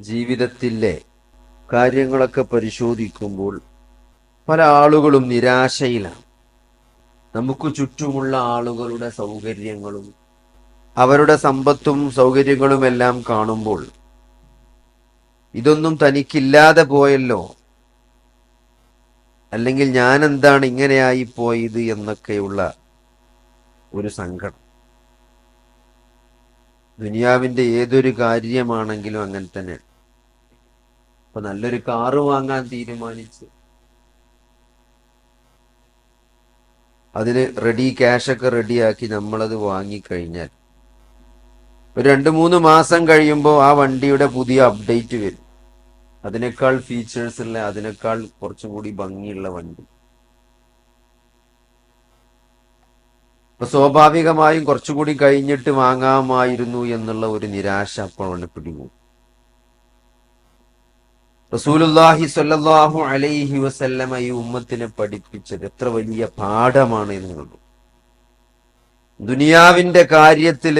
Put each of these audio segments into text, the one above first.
ജീവിതത്തിലെ കാര്യങ്ങളൊക്കെ പരിശോധിക്കുമ്പോൾ പല ആളുകളും നിരാശയിലാണ്. നമുക്ക് ചുറ്റുമുള്ള ആളുകളുടെ സൗകര്യങ്ങളും അവരുടെ സമ്പത്തും സൗകര്യങ്ങളുമെല്ലാം കാണുമ്പോൾ ഇതൊന്നും തനിക്കില്ലാതെ പോയല്ലോ. അല്ലെങ്കിൽ ഞാൻ എന്താണ് ഇങ്ങനെയായി പോയത് എന്നൊക്കെയുള്ള ഒരു സങ്കടം. ദുനിയാവിന്റെ ഏതൊരു കാര്യമാണെങ്കിലും അങ്ങനെ തന്നെ. ഇപ്പൊ നല്ലൊരു കാറ് വാങ്ങാൻ തീരുമാനിച്ച്. അതിന് റെഡി ക്യാഷൊക്കെ റെഡിയാക്കി നമ്മളത് വാങ്ങിക്കഴിഞ്ഞാൽ. ഒരു രണ്ട് മൂന്ന് മാസം കഴിയുമ്പോൾ ആ വണ്ടിയുടെ പുതിയ അപ്ഡേറ്റ് വരും. അതിനേക്കാൾ ഫീച്ചേഴ്സ് ഉള്ള അതിനേക്കാൾ കുറച്ചും കൂടി ഭംഗിയുള്ള വണ്ടി. അപ്പൊ സ്വാഭാവികമായും കുറച്ചുകൂടി കഴിഞ്ഞിട്ട് വാങ്ങാമായിരുന്നു എന്നുള്ള ഒരു നിരാശ അപ്പോൾ അപ്പോഴാണ് പിടികൂടും. റസൂലുല്ലാഹി സ്വല്ലല്ലാഹു അലൈഹി വസല്ലമ ഈ ഉമ്മത്തിനെ പഠിപ്പിച്ചത് എത്ര വലിയ പാഠമാണ് എന്നുള്ളത് ദുനിയാവിന്റെ കാര്യത്തിൽ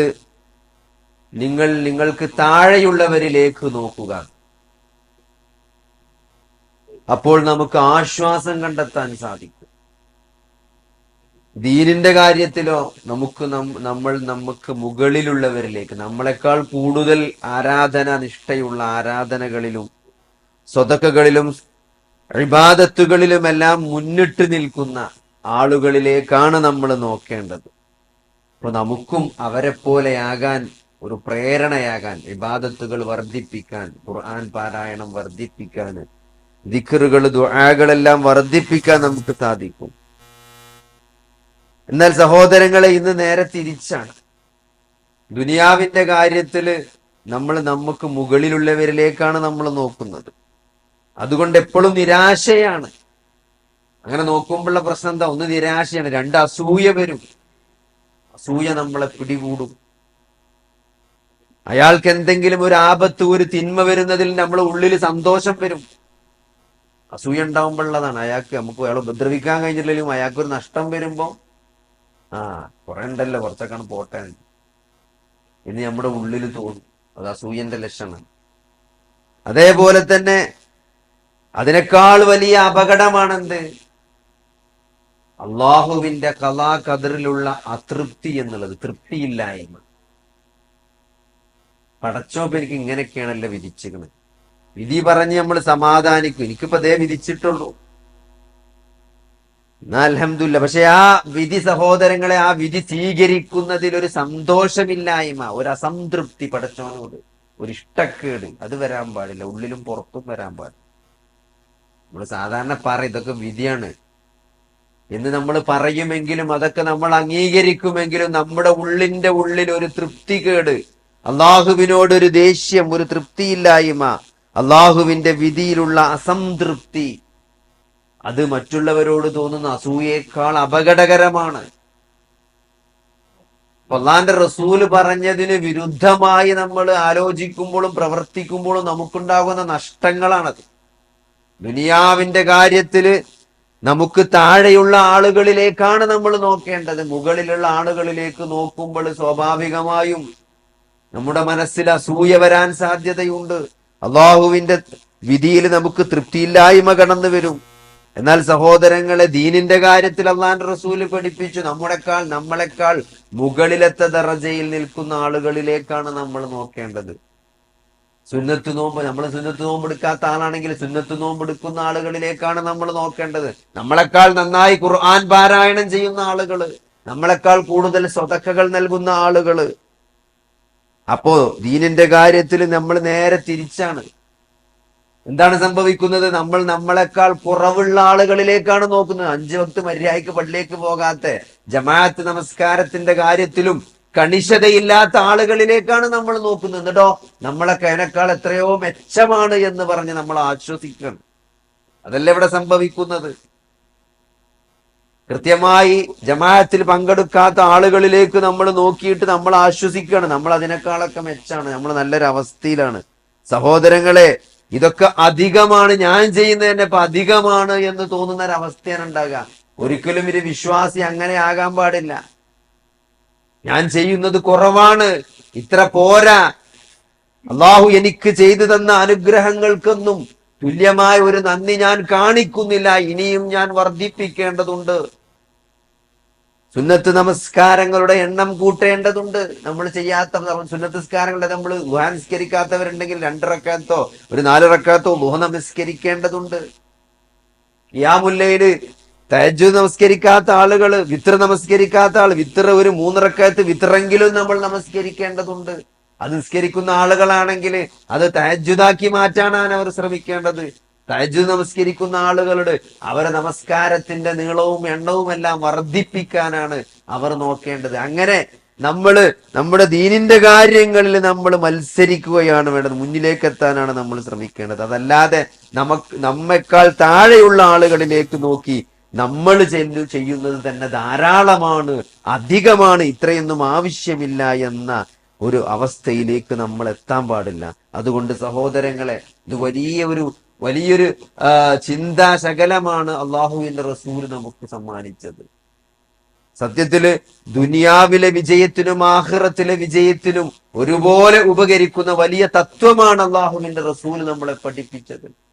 നിങ്ങൾ നിങ്ങൾക്ക് താഴെയുള്ളവരിലേക്ക് നോക്കുക. അപ്പോൾ നമുക്ക് ആശ്വാസം കണ്ടെത്താൻ സാധിക്കും. ദീനിന്റെ കാര്യത്തിലോ നമുക്ക് നമ്മൾ നമുക്ക് മുകളിലുള്ളവരിലേക്ക് നമ്മളെക്കാൾ കൂടുതൽ ആരാധന നിഷ്ഠയുള്ള ആരാധനകളിലും സ്വതക്കകളിലും ഇബാദത്തുകളിലുമെല്ലാം മുന്നിട്ട് നിൽക്കുന്ന ആളുകളിലേക്കാണ് നമ്മൾ നോക്കേണ്ടത്. അപ്പൊ നമുക്കും അവരെ പോലെയാകാൻ ഒരു പ്രേരണയാകാൻ ഇബാദത്തുകൾ വർദ്ധിപ്പിക്കാൻ ഖുർആൻ പാരായണം വർദ്ധിപ്പിക്കാൻ ദിക്കറുകൾ ദുആകളെല്ലാം വർദ്ധിപ്പിക്കാൻ നമുക്ക് സാധിക്കും. എന്നാൽ സഹോദരങ്ങളെ ഇന്ന് നേരെ തിരിച്ചാണ്. ദുനിയാവിന്റെ കാര്യത്തിൽ നമ്മൾ നമുക്ക് മുകളിലുള്ളവരിലേക്കാണ് നമ്മൾ നോക്കുന്നത്. അതുകൊണ്ട് എപ്പോഴും നിരാശയാണ്. അങ്ങനെ നോക്കുമ്പോഴുള്ള പ്രശ്നം എന്താ? ഒന്ന് നിരാശയാണ്. രണ്ട് അസൂയ വരും. അസൂയ നമ്മളെ പിടികൂടും. അയാൾക്ക് എന്തെങ്കിലും ഒരു ആപത്ത് ഒരു തിന്മ വരുന്നതിൽ നമ്മളെ ഉള്ളിൽ സന്തോഷം വരും. അസൂയ ഉണ്ടാവുമ്പോഴുള്ളതാണ്. അയാൾക്ക് നമുക്ക് അയാൾ ഉപദ്രവിക്കാൻ കഴിഞ്ഞില്ലെങ്കിലും അയാൾക്ക് ഒരു നഷ്ടം വരുമ്പോ ആ കുറെ ഉണ്ടല്ലോ കുറച്ചൊക്കെ പോട്ടെ. എന്ന് നമ്മുടെ ഉള്ളിൽ തോന്നും. അത് അസൂയന്റെ ലക്ഷണം. അതേപോലെ തന്നെ അതിനേക്കാൾ വലിയ അപകടമാണെന്ത്? അള്ളാഹുവിന്റെ കലാകതിറിലുള്ള അതൃപ്തി എന്നുള്ളത് തൃപ്തിയില്ലായ്മ. പടച്ചോപ്പ് എനിക്ക് ഇങ്ങനെയൊക്കെയാണല്ലോ വിധിച്ചിരിക്കുന്നത്. വിധി പറഞ്ഞ് നമ്മൾ സമാധാനിക്കും. എനിക്കിപ്പോ അതേ വിധിച്ചിട്ടുള്ളൂ. എന്നാ അലഹമില്ല പക്ഷെ ആ വിധി സഹോദരങ്ങളെ ആ വിധി സ്വീകരിക്കുന്നതിൽ ഒരു സന്തോഷമില്ലായ്മ ഒരു അസംതൃപ്തി പടച്ചോനോട് ഒരു ഇഷ്ടക്കേട് അത് വരാൻ പാടില്ല. ഉള്ളിലും പുറത്തും വരാൻ പാടില്ല. നമ്മൾ സാധാരണ പറ ഇതൊക്കെ വിധിയാണ്. എന്ന് നമ്മൾ പറയുമെങ്കിലും അതൊക്കെ നമ്മൾ അംഗീകരിക്കുമെങ്കിലും നമ്മുടെ ഉള്ളിന്റെ ഉള്ളിൽ ഒരു തൃപ്തികേട് അള്ളാഹുവിനോട് ഒരു ദേഷ്യം ഒരു തൃപ്തിയില്ലായ്മ അള്ളാഹുവിന്റെ വിധിയിലുള്ള അസംതൃപ്തി അത് മറ്റുള്ളവരോട് തോന്നുന്ന അസൂയേക്കാൾ അപകടകരമാണ്. അള്ളാന്റെ റസൂൽ പറഞ്ഞതിന് വിരുദ്ധമായി നമ്മൾ ആലോചിക്കുമ്പോഴും പ്രവർത്തിക്കുമ്പോഴും നമുക്കുണ്ടാകുന്ന നഷ്ടങ്ങളാണത്. ദുനിയാവിന്റെ കാര്യത്തിൽ നമുക്ക് താഴെയുള്ള ആളുകളിലേക്കാണ് നമ്മൾ നോക്കേണ്ടത്. മുകളിലുള്ള ആളുകളിലേക്ക് നോക്കുമ്പോൾ സ്വാഭാവികമായും നമ്മുടെ മനസ്സിൽ അസൂയ വരാൻ സാധ്യതയുണ്ട്. അള്ളാഹുവിന്റെ വിധിയിൽ നമുക്ക് തൃപ്തിയില്ലായ്മ കടന്നു വരും. എന്നാൽ സഹോദരങ്ങളെ ദീനിന്റെ കാര്യത്തിൽ അള്ളാൻ റസൂൽ പഠിപ്പിച്ചു. നമ്മളെക്കാൾ നമ്മളെക്കാൾ മുകളിലത്തെ ദറജയിൽ നിൽക്കുന്ന ആളുകളിലേക്കാണ് നമ്മൾ നോക്കേണ്ടത്. സുന്നത്ത് നോമ്പ് നമ്മൾ സുന്നത്ത് നോമ്പ് എടുക്കാത്ത ആളാണെങ്കിൽ സുന്നത്ത് നോമ്പ് എടുക്കുന്ന ആളുകളിലേക്കാണ് നമ്മൾ നോക്കേണ്ടത്. നമ്മളെക്കാൾ നന്നായി ഖുർആൻ പാരായണം ചെയ്യുന്ന ആളുകൾ നമ്മളെക്കാൾ കൂടുതൽ സ്വതക്കകൾ നൽകുന്ന ആളുകൾ. അപ്പോ ദീനിന്റെ കാര്യത്തിൽ നമ്മൾ നേരെ തിരിച്ചാണ്. എന്താണ് സംഭവിക്കുന്നത്? നമ്മൾ നമ്മളെക്കാൾ കുറവുള്ള ആളുകളിലേക്കാണ് നോക്കുന്നത്. അഞ്ചു വക്ത് മര്യാദയ്ക്ക് പള്ളിയിലേക്ക് പോകാത്ത ജമാഅത്ത് നമസ്കാരത്തിന്റെ കാര്യത്തിലും കണിശതയില്ലാത്ത ആളുകളിലേക്കാണ് നമ്മൾ നോക്കുന്നത്. കേട്ടോ നമ്മളെ അതിനേക്കാൾ എത്രയോ മെച്ചമാണ് എന്ന് പറഞ്ഞ് നമ്മൾ ആശ്വസിക്കണം. അതല്ല ഇവിടെ സംഭവിക്കുന്നത്? കൃത്യമായി ജമാഅത്തിൽ പങ്കെടുക്കാത്ത ആളുകളിലേക്ക് നമ്മൾ നോക്കിയിട്ട് നമ്മൾ ആശ്വസിക്കുകയാണ് നമ്മൾ അതിനേക്കാളൊക്കെ മെച്ചാണ്. നമ്മൾ നല്ലൊരു അവസ്ഥയിലാണ് സഹോദരങ്ങളെ ഇതൊക്കെ അധികമാണ്. ഞാൻ ചെയ്യുന്നതിന്റെ അധികമാണ് എന്ന് തോന്നുന്ന ഒരു അവസ്ഥയാണ് ഉണ്ടാകുക. ഒരിക്കലും ഒരു വിശ്വാസി അങ്ങനെ ആകാൻ പാടില്ല. ഞാൻ ചെയ്യുന്നത് കുറവാണ്. ഇത്ര പോരാ. അള്ളാഹു എനിക്ക് ചെയ്തു തന്ന അനുഗ്രഹങ്ങൾക്കൊന്നും തുല്യമായ ഒരു നന്ദി ഞാൻ കാണിക്കുന്നില്ല. ഇനിയും ഞാൻ വർദ്ധിപ്പിക്കേണ്ടതുണ്ട്. സുന്നത്ത് നമസ്കാരങ്ങളുടെ എണ്ണം കൂട്ടേണ്ടതുണ്ട്. നമ്മൾ ചെയ്യാത്ത സുന്നത്ത് നമസ്കാരങ്ങളുടെ നമ്മൾ ഗുഹ നിസ്കരിക്കാത്തവരുണ്ടെങ്കിൽ രണ്ടിറക്കാത്തോ ഒരു നാലിറക്കാത്തോ ഗുഹ നമസ്കരിക്കേണ്ടതുണ്ട്. യാമുല്ലയിൽ തഹജു നമസ്കരിക്കാത്ത ആളുകൾ വിത്ര നമസ്കരിക്കാത്ത ആൾ വിത്ര ഒരു മൂന്നിറക്കത്ത് വിത്രെങ്കിലും നമ്മൾ നമസ്കരിക്കേണ്ടതുണ്ട്. അത് നിസ്കരിക്കുന്ന ആളുകളാണെങ്കിൽ അത് തേജുതാക്കി മാറ്റാനാണ് അവർ ശ്രമിക്കേണ്ടത്. തേജു നമസ്കരിക്കുന്ന ആളുകളുടെ അവരെ നമസ്കാരത്തിന്റെ നീളവും എണ്ണവും എല്ലാം വർദ്ധിപ്പിക്കാനാണ് അവർ നോക്കേണ്ടത്. അങ്ങനെ നമ്മൾ നമ്മുടെ ദീനിന്റെ കാര്യങ്ങളിൽ നമ്മൾ മത്സരിക്കുകയാണ് വേണ്ടത്. മുന്നിലേക്ക് എത്താനാണ് നമ്മൾ ശ്രമിക്കേണ്ടത്. അതല്ലാതെ നമുക്ക് നമ്മെക്കാൾ താഴെയുള്ള ആളുകളിലേക്ക് നോക്കി നമ്മൾ ചെല്ലു ചെയ്യുന്നത് തന്നെ ധാരാളമാണ് അധികമാണ് ഇത്രയൊന്നും ആവശ്യമില്ല എന്ന ഒരു അവസ്ഥയിലേക്ക് നമ്മൾ എത്താൻ പാടില്ല. അതുകൊണ്ട് സഹോദരങ്ങളെ ഇത് വലിയ ഒരു വലിയൊരു ചിന്താശകലമാണ് അള്ളാഹുവിന്റെ റസൂൽ നമുക്ക് സമ്മാനിച്ചത്. സത്യത്തിൽ ദുനിയാവിലെ വിജയത്തിനും ആഹ്റത്തിലെ വിജയത്തിനും ഒരുപോലെ ഉപകരിക്കുന്ന വലിയ തത്വമാണ് അള്ളാഹുവിന്റെ റസൂൽ നമ്മളെ പഠിപ്പിച്ചത്.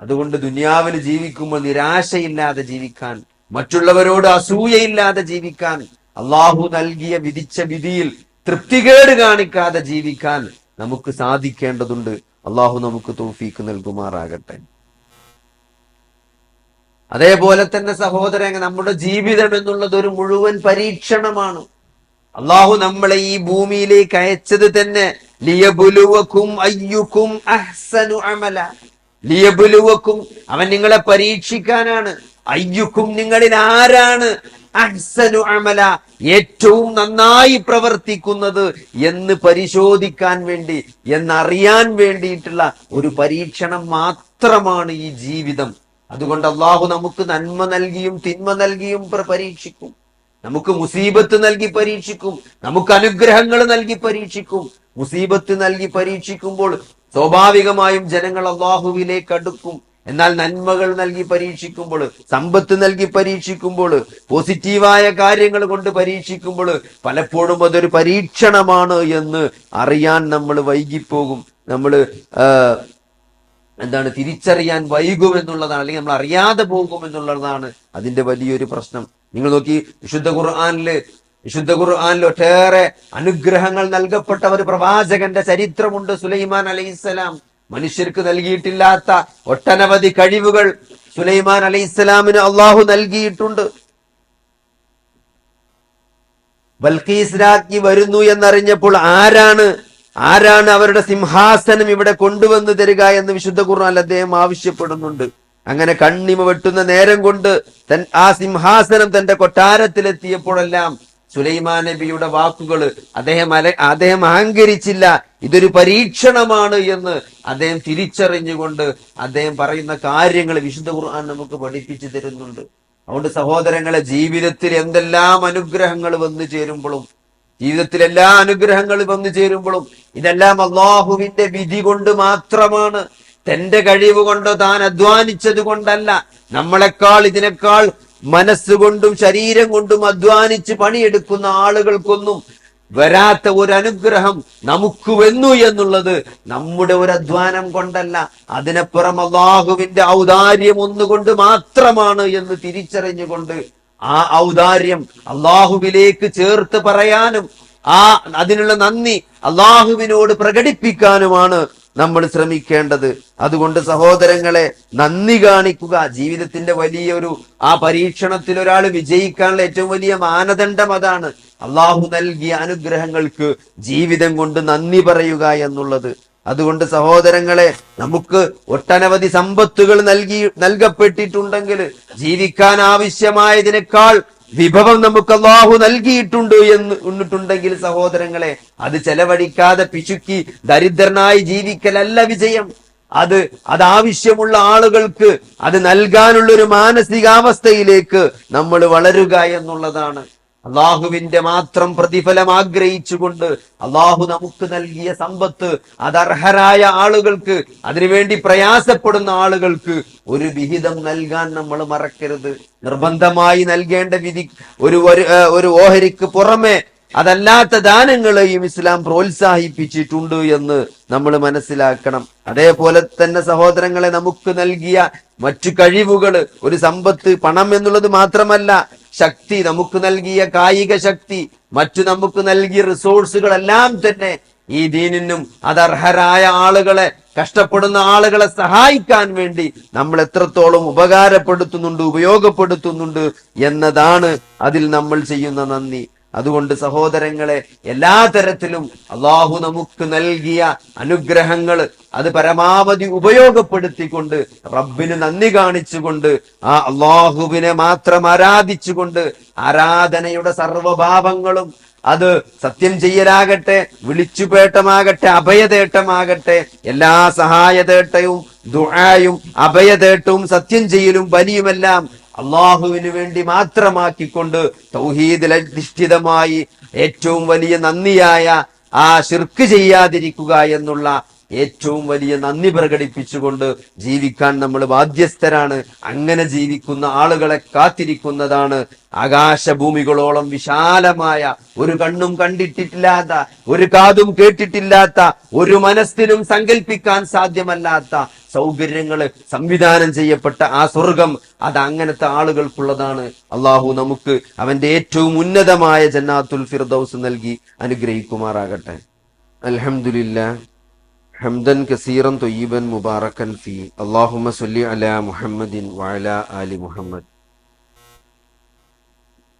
അതുകൊണ്ട് ദുനിയാവിൽ ജീവിക്കുമ്പോൾ നിരാശയില്ലാതെ ജീവിക്കാൻ മറ്റുള്ളവരോട് അസൂയയില്ലാതെ ജീവിക്കാൻ അള്ളാഹു നൽകിയ വിധിച്ച വിധിയിൽ തൃപ്തികേട് കാണിക്കാതെ ജീവിക്കാൻ നമുക്ക് സാധിക്കേണ്ടതുണ്ട്. അള്ളാഹു നമുക്ക് തോഫീക്ക് നൽകുമാറാകട്ടെ. അതേപോലെ തന്നെ സഹോദരൻ നമ്മുടെ ജീവിതം എന്നുള്ളത് ഒരു മുഴുവൻ പരീക്ഷണമാണ്. അള്ളാഹു നമ്മളെ ഈ ഭൂമിയിലേക്ക് അയച്ചത് തന്നെ ലിയബുലുവക്കും അയ്യുക്കും അഹ്സനു അമല. ലിയബുലുവക്കും അവൻ നിങ്ങളെ പരീക്ഷിക്കാനാണ്. അയ്യുക്കും നിങ്ങളിൽ ആരാണ് അഹ്സനു അമല ഏറ്റവും നന്നായി പ്രവർത്തിക്കുന്നത് എന്ന് പരിശോധിക്കാൻ വേണ്ടി എന്നറിയാൻ വേണ്ടിയിട്ടുള്ള ഒരു പരീക്ഷണം മാത്രമാണ് ഈ ജീവിതം. അതുകൊണ്ട് അള്ളാഹു നമുക്ക് നന്മ നൽകിയും തിന്മ നൽകിയും പ്ര- പരീക്ഷിക്കും. നമുക്ക് മുസീബത്ത് നൽകി പരീക്ഷിക്കും. നമുക്ക് അനുഗ്രഹങ്ങൾ നൽകി പരീക്ഷിക്കും. മുസീബത്ത് നൽകി പരീക്ഷിക്കുമ്പോൾ സ്വാഭാവികമായും ജനങ്ങൾ അള്ളാഹുവിലേക്ക് അടുക്കും. എന്നാൽ നന്മകൾ നൽകി പരീക്ഷിക്കുമ്പോൾ സമ്പത്ത് നൽകി പരീക്ഷിക്കുമ്പോൾ പോസിറ്റീവായ കാര്യങ്ങൾ കൊണ്ട് പരീക്ഷിക്കുമ്പോൾ പലപ്പോഴും അതൊരു പരീക്ഷണമാണ് എന്ന് അറിയാൻ നമ്മൾ വൈകിപ്പോകും. നമ്മൾ എന്താണ് തിരിച്ചറിയാൻ വൈകും എന്നുള്ളതാണ്. അല്ലെങ്കിൽ നമ്മൾ അറിയാതെ പോകും എന്നുള്ളതാണ് അതിന്റെ വലിയൊരു പ്രശ്നം. നിങ്ങൾ നോക്കി വിശുദ്ധ ഖുർആാനിൽ വിശുദ്ധ ഖുർആാനിൽ ഒട്ടേറെ അനുഗ്രഹങ്ങൾ നൽകപ്പെട്ട ഒരു പ്രവാചകന്റെ ചരിത്രമുണ്ട് സുലൈമാൻ അലൈഹിസ്സലാം. മനുഷ്യർക്ക് നൽകിയിട്ടില്ലാത്ത ഒട്ടനവധി കഴിവുകൾ സുലൈമാൻ അലൈഹിസ്സലാമിന് അള്ളാഹു നൽകിയിട്ടുണ്ട്. ബൽഖീസ് രാജ്ഞി വരുന്നു എന്നറിഞ്ഞപ്പോൾ ആരാണ് ആരാണ് അവരുടെ സിംഹാസനം ഇവിടെ കൊണ്ടുവന്നു തരിക എന്ന് വിശുദ്ധ ഖുർആൻ അദ്ദേഹം ആവശ്യപ്പെടുന്നുണ്ട്. അങ്ങനെ കണ്ണിമ വെട്ടുന്ന നേരം കൊണ്ട് തൻ ആ സിംഹാസനം തന്റെ കൊട്ടാരത്തിലെത്തിയപ്പോഴെല്ലാം സുലൈമാൻ നബിയുടെ വാക്കുകൾ അദ്ദേഹം അല അദ്ദേഹം അഹങ്കരിച്ചില്ല. ഇതൊരു പരീക്ഷണമാണ് എന്ന് അദ്ദേഹം തിരിച്ചറിഞ്ഞുകൊണ്ട് അദ്ദേഹം പറയുന്ന കാര്യങ്ങൾ വിശുദ്ധ ഖുർആൻ നമുക്ക് പഠിപ്പിച്ചു തരുന്നുണ്ട്. അതുകൊണ്ട് സഹോദരങ്ങളെ ജീവിതത്തിൽ എന്തെല്ലാം അനുഗ്രഹങ്ങൾ വന്നു ചേരുമ്പോഴും ജീവിതത്തിൽ എല്ലാ അനുഗ്രഹങ്ങളും വന്നു ചേരുമ്പോഴും ഇതെല്ലാം അള്ളാഹുവിന്റെ വിധി കൊണ്ട് മാത്രമാണ്. തന്റെ കഴിവ് കൊണ്ടോ താൻ അധ്വാനിച്ചത് കൊണ്ടല്ല. നമ്മളെക്കാൾ ഇതിനേക്കാൾ മനസ്സുകൊണ്ടും ശരീരം കൊണ്ടും അധ്വാനിച്ച് പണിയെടുക്കുന്ന ആളുകൾക്കൊന്നും വരാത്ത ഒരു അനുഗ്രഹം നമുക്ക് വന്നു എന്നുള്ളത് നമ്മുടെ ഒരു അധ്വാനം കൊണ്ടല്ല. അതിനപ്പുറം അള്ളാഹുവിന്റെ ഔദാര്യം ഒന്നുകൊണ്ട് മാത്രമാണ് എന്ന് തിരിച്ചറിഞ്ഞുകൊണ്ട് ആ ഔദാര്യം അള്ളാഹുവിലേക്ക് ചേർത്ത് പറയാനും ആ അതിനുള്ള നന്ദി അള്ളാഹുവിനോട് പ്രകടിപ്പിക്കാനുമാണ് നമ്മൾ ശ്രമിക്കേണ്ടത്. അതുകൊണ്ട് സഹോദരങ്ങളെ നന്ദി കാണിക്കുക. ജീവിതത്തിന്റെ വലിയൊരു ആ പരീക്ഷണത്തിൽ ഒരാൾ വിജയിക്കാനുള്ള ഏറ്റവും വലിയ മാനദണ്ഡം അതാണ്. അള്ളാഹു നൽകിയ അനുഗ്രഹങ്ങൾക്ക് ജീവിതം കൊണ്ട് നന്ദി പറയുക എന്നുള്ളത്. അതുകൊണ്ട് സഹോദരങ്ങളെ നമുക്ക് ഒട്ടനവധി സമ്പത്തുകൾ നൽകി നൽകപ്പെട്ടിട്ടുണ്ടെങ്കിൽ ജീവിക്കാൻ ആവശ്യമായതിനേക്കാൾ വിഭവം നമുക്ക് അള്ളാഹു നൽകിയിട്ടുണ്ട് എന്ന് എന്നിട്ടുണ്ടെങ്കിൽ സഹോദരങ്ങളെ അത് ചെലവഴിക്കാതെ പിശുക്കി ദരിദ്രനായി ജീവിക്കലല്ല വിജയം. അത് അത് ആവശ്യമുള്ള ആളുകൾക്ക് അത് നൽകാനുള്ള ഒരു മാനസികാവസ്ഥയിലേക്ക് നമ്മൾ വളരുക എന്നുള്ളതാണ്. അള്ളാഹുവിന്റെ മാത്രം പ്രതിഫലം ആഗ്രഹിച്ചുകൊണ്ട് അള്ളാഹു നമുക്ക് നൽകിയ സമ്പത്ത് അത് അർഹരായ ആളുകൾക്ക് അതിനുവേണ്ടി പ്രയാസപ്പെടുന്ന ആളുകൾക്ക് ഒരു വിഹിതം നൽകാൻ നമ്മൾ മറക്കരുത്. നിർബന്ധമായി നൽകേണ്ട വിധി ഒരു, ഒരു ഓഹരിക്ക് പുറമെ അതല്ലാത്ത ദാനങ്ങളെയും ഇസ്ലാം പ്രോത്സാഹിപ്പിച്ചിട്ടുണ്ട് എന്ന് നമ്മൾ മനസ്സിലാക്കണം. അതേപോലെ തന്നെ സഹോദരങ്ങളെ നമുക്ക് നൽകിയ മറ്റു കഴിവുകൾ ഒരു സമ്പത്ത് പണം എന്നുള്ളത് മാത്രമല്ല ശക്തി നമുക്ക് നൽകിയ കായിക ശക്തി മറ്റു നമുക്ക് നൽകിയ റിസോഴ്സുകളെല്ലാം തന്നെ ഈ ദീനിനും അതർഹരായ ആളുകളെ കഷ്ടപ്പെടുന്ന ആളുകളെ സഹായിക്കാൻ വേണ്ടി നമ്മൾ എത്രത്തോളം ഉപകാരപ്പെടുത്തുന്നുണ്ട് ഉപയോഗപ്പെടുത്തുന്നുണ്ട് എന്നതാണ് അതിൽ നമ്മൾ ചെയ്യുന്ന നന്ദി. അതുകൊണ്ട് സഹോദരങ്ങളെ എല്ലാ തരത്തിലും അള്ളാഹു നമുക്ക് നൽകിയ അനുഗ്രഹങ്ങൾ അത് പരമാവധി ഉപയോഗപ്പെടുത്തിക്കൊണ്ട് റബ്ബിന് നന്ദി കാണിച്ചുകൊണ്ട് ആ അള്ളാഹുവിനെ മാത്രം ആരാധിച്ചുകൊണ്ട് ആരാധനയുടെ സർവഭാവങ്ങളും അത് സത്യം ചെയ്യലാകട്ടെ വിളിച്ചുപേട്ടമാകട്ടെ അഭയതേട്ടമാകട്ടെ എല്ലാ സഹായതേട്ടയും ദുആയും അഭയതേട്ടവും സത്യം ചെയ്യലും ബലിയുമെല്ലാം അള്ളാഹുവിന് വേണ്ടി മാത്രമാക്കിക്കൊണ്ട് തൗഹീദിൽ അധിഷ്ഠിതമായി ഏറ്റവും വലിയ നന്ദിയായ ആ ശിർക്ക് ചെയ്യാതിരിക്കുക എന്നുള്ള ഏറ്റവും വലിയ നന്ദി പ്രകടിപ്പിച്ചുകൊണ്ട് ജീവിക്കാൻ നമ്മൾ ബാധ്യസ്ഥരാണ്. അങ്ങനെ ജീവിക്കുന്ന ആളുകളെ കാത്തിരിക്കുന്നതാണ് ആകാശഭൂമികളോളം വിശാലമായ ഒരു കണ്ണും കണ്ടിട്ടില്ലാത്ത ഒരു കാതും കേട്ടിട്ടില്ലാത്ത ഒരു മനസ്സിനും സങ്കല്പിക്കാൻ സാധ്യമല്ലാത്ത സൗകര്യങ്ങൾ സംവിധാനം ചെയ്യപ്പെട്ട ആ സ്വർഗം അത് അങ്ങനത്തെ ആളുകൾക്കുള്ളതാണ് അള്ളാഹു നമുക്ക് അവന്റെ ഏറ്റവും ഉന്നതമായ ജന്നാത്തുൽ ഫിർദൌസ് നൽകി അനുഗ്രഹിക്കുമാറാകട്ടെ അൽഹംദുലില്ലാ حمدا كثيرا طيبا مباركا فيه اللهم صل على محمد وعلى آل محمد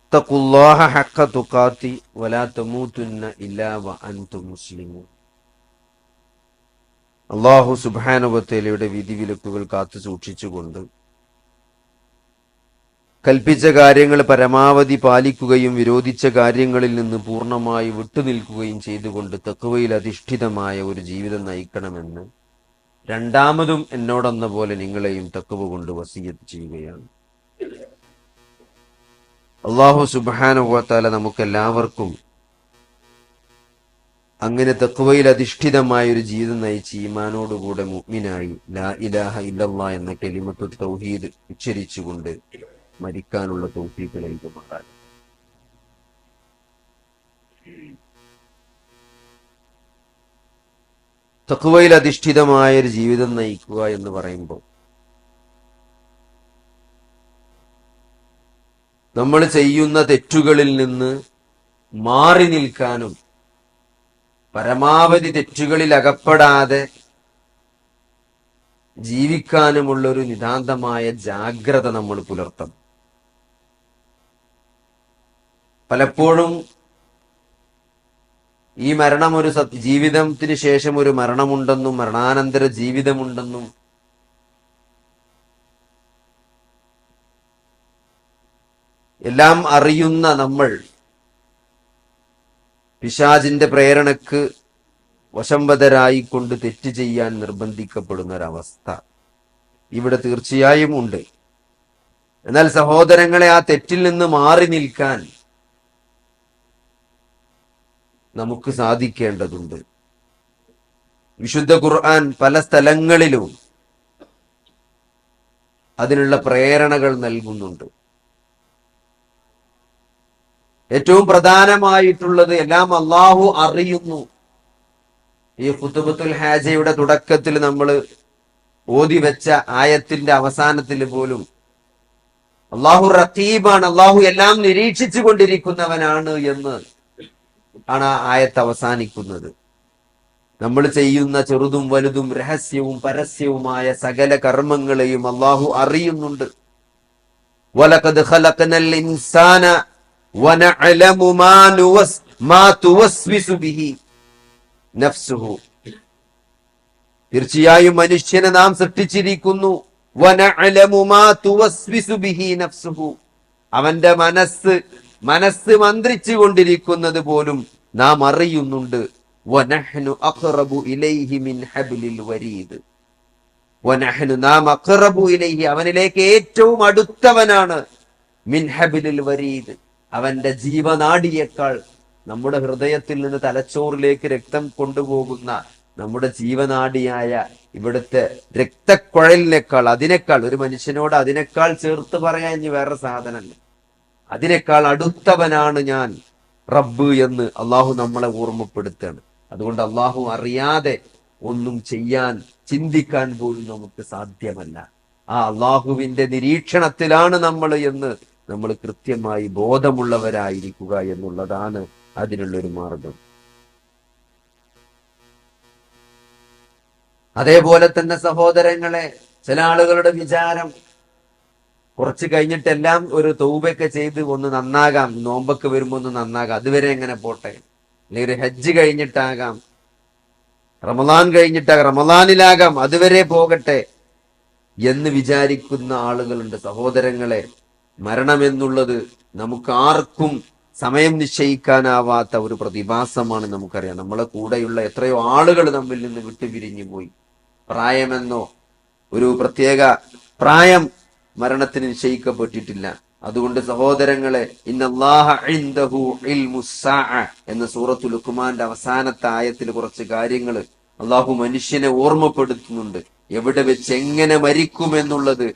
اتقوا الله حق تقاته ولا تموتن إلا وأنتم مسلمون അള്ളാഹു സുബാനുബത്തേലയുടെ വിധിവിലക്കുകൾ കാത്തു സൂക്ഷിച്ചുകൊണ്ട് കൽപ്പിച്ച കാര്യങ്ങൾ പരമാവധി പാലിക്കുകയും വിരോധിച്ച കാര്യങ്ങളിൽ നിന്ന് പൂർണമായി വിട്ടുനിൽക്കുകയും ചെയ്തുകൊണ്ട് തക്കുവയിൽ അധിഷ്ഠിതമായ ഒരു ജീവിതം നയിക്കണമെന്ന് രണ്ടാമതും എന്നോടെന്ന പോലെ നിങ്ങളെയും തക്കുവ കൊണ്ട് വസീയത്ത് ചെയ്യുകയാണ്. അള്ളാഹു സുബാനുഭവത്താല നമുക്കെല്ലാവർക്കും അങ്ങനെ തെക്കുവയിൽ അധിഷ്ഠിതമായ ഒരു ജീവിതം നയിച്ച് ഈമാനോടുകൂടെ മുഗ്മിനായി ലാ ഇലാഹ ഇല്ലല്ല എന്ന കെലിമത്തു തൗഹീദ് ഉച്ചരിച്ചുകൊണ്ട് മരിക്കാനുള്ള തൗഫീഖ് നൽകുമാറാൻ തക്കുവയിൽ അധിഷ്ഠിതമായ ഒരു ജീവിതം നയിക്കുക എന്ന് പറയുമ്പോൾ നമ്മൾ ചെയ്യുന്ന തെറ്റുകളിൽ നിന്ന് മാറി നിൽക്കാനും പരമാവധി തെറ്റുകളിൽ അകപ്പെടാതെ ജീവിക്കാനുമുള്ള ഒരു നിതാന്തമായ ജാഗ്രത നമ്മൾ പുലർത്തണം. പലപ്പോഴും ഈ മരണം ഒരു ജീവിതത്തിന് ശേഷം ഒരു മരണമുണ്ടെന്നും മരണാനന്തര ജീവിതമുണ്ടെന്നും എല്ലാം അറിയുന്ന നമ്മൾ പിശാജിന്റെ പ്രേരണക്ക് വശംവതരായിക്കൊണ്ട് തെറ്റ് ചെയ്യാൻ നിർബന്ധിക്കപ്പെടുന്ന ഒരവസ്ഥ ഇവിടെ തീർച്ചയായും ഉണ്ട്. എന്നാൽ സഹോദരങ്ങളെ ആ തെറ്റിൽ നിന്ന് മാറി നിൽക്കാൻ നമുക്ക് സാധിക്കേണ്ടതുണ്ട്. വിശുദ്ധ ഖുർആൻ പല സ്ഥലങ്ങളിലും അതിനുള്ള പ്രേരണകൾ നൽകുന്നുണ്ട്. ഏറ്റവും പ്രധാനമായിട്ടുള്ളത് എല്ലാം അള്ളാഹു അറിയുന്നു. ഈ ഫുത്തുബത്തുൽ ഹാജയുടെ തുടക്കത്തിൽ നമ്മൾ ഓതി വെച്ച ആയത്തിന്റെ അവസാനത്തിൽ പോലും അള്ളാഹു റത്തീബാണ് അള്ളാഹു എല്ലാം നിരീക്ഷിച്ചു കൊണ്ടിരിക്കുന്നവനാണ് എന്ന് ആണ് ആ ആയത്ത് അവസാനിക്കുന്നത്. നമ്മൾ ചെയ്യുന്ന ചെറുതും വലുതും രഹസ്യവും പരസ്യവുമായ സകല കർമ്മങ്ങളെയും അള്ളാഹു അറിയുന്നുണ്ട്. തീർച്ചയായും മനുഷ്യനെ നാം സൃഷ്ടിച്ചിരിക്കുന്നു. അവന്റെ മനസ്സ് മനസ്സ് മന്ത്രിച്ചു കൊണ്ടിരിക്കുന്നത് പോലും നാം അറിയുന്നുണ്ട്. അവനിലേക്ക് ഏറ്റവും അടുത്തവനാണ് മിൻ ഹബ്ലിൽ വരീദ്. അവന്റെ ജീവനാടിയേക്കാൾ നമ്മുടെ ഹൃദയത്തിൽ നിന്ന് തലച്ചോറിലേക്ക് രക്തം കൊണ്ടുപോകുന്ന നമ്മുടെ ജീവനാടിയായ ഇവിടുത്തെ രക്തക്കുഴലിനേക്കാൾ അതിനേക്കാൾ ഒരു മനുഷ്യനോട് അതിനേക്കാൾ ചേർത്ത് പറയാൻ ഇനി വേറെ സാധനമല്ല അതിനേക്കാൾ അടുത്തവനാണ് ഞാൻ റബ്ബ് എന്ന് അള്ളാഹു നമ്മളെ ഓർമ്മപ്പെടുത്തുകയാണ്. അതുകൊണ്ട് അള്ളാഹു അറിയാതെ ഒന്നും ചെയ്യാൻ ചിന്തിക്കാൻ പോലും നമുക്ക് സാധ്യമല്ല. ആ അള്ളാഹുവിന്റെ നിരീക്ഷണത്തിലാണ് നമ്മൾ എന്ന് നമ്മൾ കൃത്യമായി ബോധമുള്ളവരായിരിക്കുക എന്നുള്ളതാണ് അതിനുള്ളൊരു മാർഗം. അതേപോലെ തന്നെ സഹോദരങ്ങളെ ചില ആളുകളുടെ വിചാരം കുറച്ച് കഴിഞ്ഞിട്ടെല്ലാം ഒരു തൗബയൊക്കെ ചെയ്ത് ഒന്ന് നന്നാകാം നോമ്പൊക്കെ വരുമ്പോൾ ഒന്ന് നന്നാകാം അതുവരെ എങ്ങനെ പോട്ടെ? അല്ലെങ്കിൽ ഒരു ഹജ്ജ് കഴിഞ്ഞിട്ടാകാം റമദാൻ കഴിഞ്ഞിട്ടാകാം റമദാനിലാകാം അതുവരെ പോകട്ടെ എന്ന് വിചാരിക്കുന്ന ആളുകളുണ്ട് സഹോദരങ്ങളെ. മരണമെന്നുള്ളത് നമുക്ക് ആർക്കും സമയം നിശ്ചയിക്കാനാവാത്ത ഒരു പ്രതിഭാസമാണ് നമുക്കറിയാം. നമ്മളെ കൂടെയുള്ള എത്രയോ ആളുകൾ നമ്മിൽ നിന്ന് വിട്ടുപിരിഞ്ഞു പോയി. പ്രായമെന്നോ ഒരു പ്രത്യേക പ്രായം മരണത്തിന് നിശ്ചയിക്കപ്പെട്ടിട്ടില്ല. അതുകൊണ്ട് സഹോദരങ്ങളെ എന്ന സൂറത്തു ലുക്കുമാന്റെ അവസാനത്തെ ആയത്തിൽ കുറച്ച് കാര്യങ്ങൾ അള്ളാഹു മനുഷ്യനെ ഓർമ്മപ്പെടുത്തുന്നുണ്ട്. എവിടെ വെച്ച് എങ്ങനെ മരിക്കുമെന്നുള്ളത്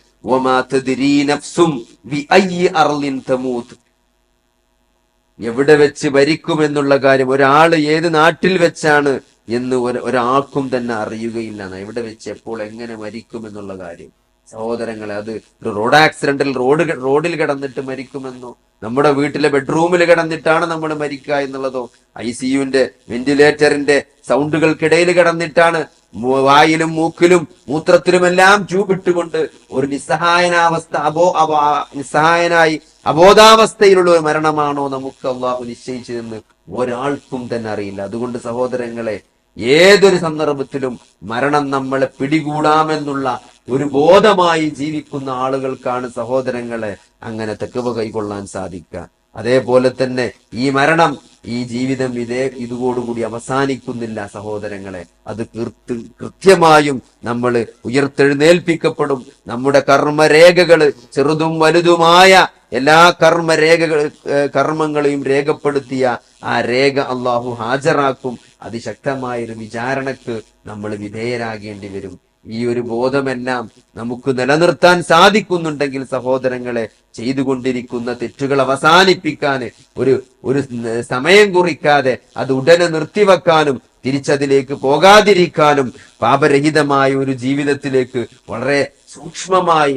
എവിടെ വെച്ച് മരിക്കുമെന്നുള്ള കാര്യം ഒരാൾ ഏത് നാട്ടിൽ വെച്ചാണ് എന്ന് ഒരാൾക്കും തന്നെ അറിയുകയില്ല. എവിടെ വെച്ച് എപ്പോൾ എങ്ങനെ മരിക്കുമെന്നുള്ള കാര്യം. സഹോദരങ്ങളെ അത് ഒരു റോഡ് ആക്സിഡന്റിൽ റോഡ് റോഡിൽ കിടന്നിട്ട് മരിക്കുമെന്നോ നമ്മുടെ വീട്ടിലെ ബെഡ്റൂമിൽ കിടന്നിട്ടാണ് നമ്മൾ മരിക്കുക എന്നുള്ളതോ ഐ സിയുവിന്റെ വെന്റിലേറ്ററിന്റെ സൗണ്ടുകൾക്കിടയിൽ കിടന്നിട്ടാണ് വായിലും മൂക്കിലും മൂത്രത്തിലുമെല്ലാം ചൂപിട്ടുകൊണ്ട് ഒരു നിസ്സഹായനാവസ്ഥ അബോ അബോ നിസ്സഹായനായി അബോധാവസ്ഥയിലുള്ള ഒരു മരണമാണോ നമുക്ക് അള്ളാഹു നിശ്ചയിച്ചതെന്ന് ഒരാൾക്കും തന്നെ അറിയില്ല. അതുകൊണ്ട് സഹോദരങ്ങളെ ഏതൊരു സന്ദർഭത്തിലും മരണം നമ്മളെ പിടികൂടാമെന്നുള്ള ഒരു ബോധമായി ജീവിക്കുന്ന ആളുകൾക്കാണ് സഹോദരങ്ങളെ അങ്ങനെ തെക്കുവ കൈക്കൊള്ളാൻ സാധിക്കുക. അതേപോലെ തന്നെ ഈ മരണം ഈ ജീവിതം ഇതേ ഇതോടുകൂടി അവസാനിക്കുന്നില്ല സഹോദരങ്ങളെ. അത് കൃത്യ കൃത്യമായും നമ്മൾ ഉയർത്തെഴുന്നേൽപ്പിക്കപ്പെടും. നമ്മുടെ കർമ്മരേഖകൾ ചെറുതും വലുതുമായ എല്ലാ കർമ്മരേഖകൾ കർമ്മങ്ങളെയും രേഖപ്പെടുത്തിയ ആ രേഖ അള്ളാഹു ഹാജരാക്കും. അതിശക്തമായൊരു വിചാരണക്ക് നമ്മൾ വിധേയരാകേണ്ടി വരും. ഈ ഒരു ബോധമെല്ലാം നമുക്ക് നിലനിർത്താൻ സാധിക്കുന്നുണ്ടെങ്കിൽ സഹോദരങ്ങളെ ചെയ്തുകൊണ്ടിരിക്കുന്ന തെറ്റുകൾ അവസാനിപ്പിക്കാൻ ഒരു ഒരു സമയം കുറിക്കാതെ അത് ഉടനെ നിർത്തിവെക്കാനും തിരിച്ചതിലേക്ക് പോകാതിരിക്കാനും പാപരഹിതമായ ഒരു ജീവിതത്തിലേക്ക് വളരെ സൂക്ഷ്മമായി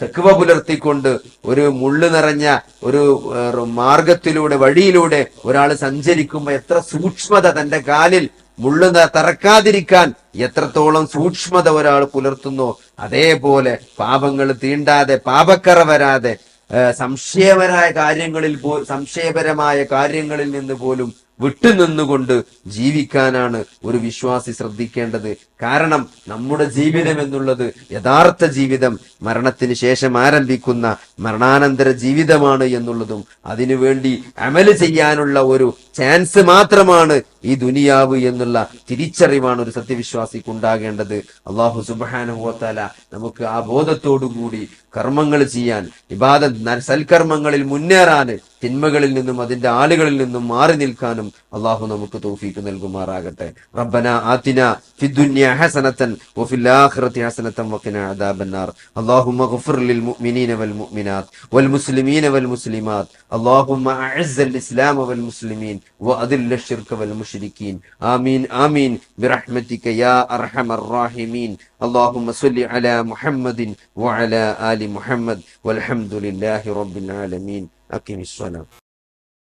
തെക്കുവ പുലർത്തിക്കൊണ്ട് ഒരു മുള്ളു നിറഞ്ഞ ഒരു മാർഗത്തിലൂടെ വഴിയിലൂടെ ഒരാൾ സഞ്ചരിക്കുമ്പോൾ എത്ര സൂക്ഷ്മത തന്റെ കാലിൽ മുള്ളു തറക്കാതിരിക്കാൻ എത്രത്തോളം സൂക്ഷ്മത ഒരാൾ പുലർത്തുന്നു അതേപോലെ പാപങ്ങൾ തീണ്ടാതെ പാപക്കറ വരാതെ സംശയപരായ കാര്യങ്ങളിൽ സംശയപരമായ കാര്യങ്ങളിൽ നിന്ന് പോലും വിട്ടുനിന്നുകൊണ്ട് ജീവിക്കാനാണ് ഒരു വിശ്വാസി ശ്രദ്ധിക്കേണ്ടത്. കാരണം നമ്മുടെ ജീവിതം എന്നുള്ളത് യഥാർത്ഥ ജീവിതം മരണത്തിന് ശേഷം ആരംഭിക്കുന്ന മരണാനന്തര ജീവിതമാണ് എന്നുള്ളതും അതിനുവേണ്ടി അമൽ ചെയ്യാനുള്ള ഒരു ചാൻസ് മാത്രമാണ് ഈ ദുനിയാവ് എന്നുള്ള തിരിച്ചറിവാണ് ഒരു സത്യവിശ്വാസിക്ക് ഉണ്ടാകേണ്ടത്. അള്ളാഹു സുബാനുഭവത്തല നമുക്ക് ആ ബോധത്തോടുകൂടി കർമ്മങ്ങൾ ചെയ്യാൻ ഇബാദ സൽക്കർമ്മങ്ങളിൽ മുന്നേറാൻ തിന്മകളിൽ നിന്നും അതിന്റെ ആളുകളിൽ നിന്നും മാറി നിൽക്കാനും അള്ളാഹു നമുക്ക് തൗഫീക്ക് നൽകുമാറാകട്ടെ റബ്ബന ആതിന ഫിദ്ദുനിയ ഹസനത്തൻ വഫിൽ ആഖിറതി ഹസനത്തൻ വഖിന അദാബന്നാർ اللهم اغفر للمؤمنين والمؤمنات والمسلمين والمسلمات اللهم اعز الاسلام والمسلمين واذل الشرك والمشركين امين امين برحمتك يا ارحم الراحمين اللهم صل على محمد وعلى ال محمد والحمد لله رب العالمين اقم الصلاه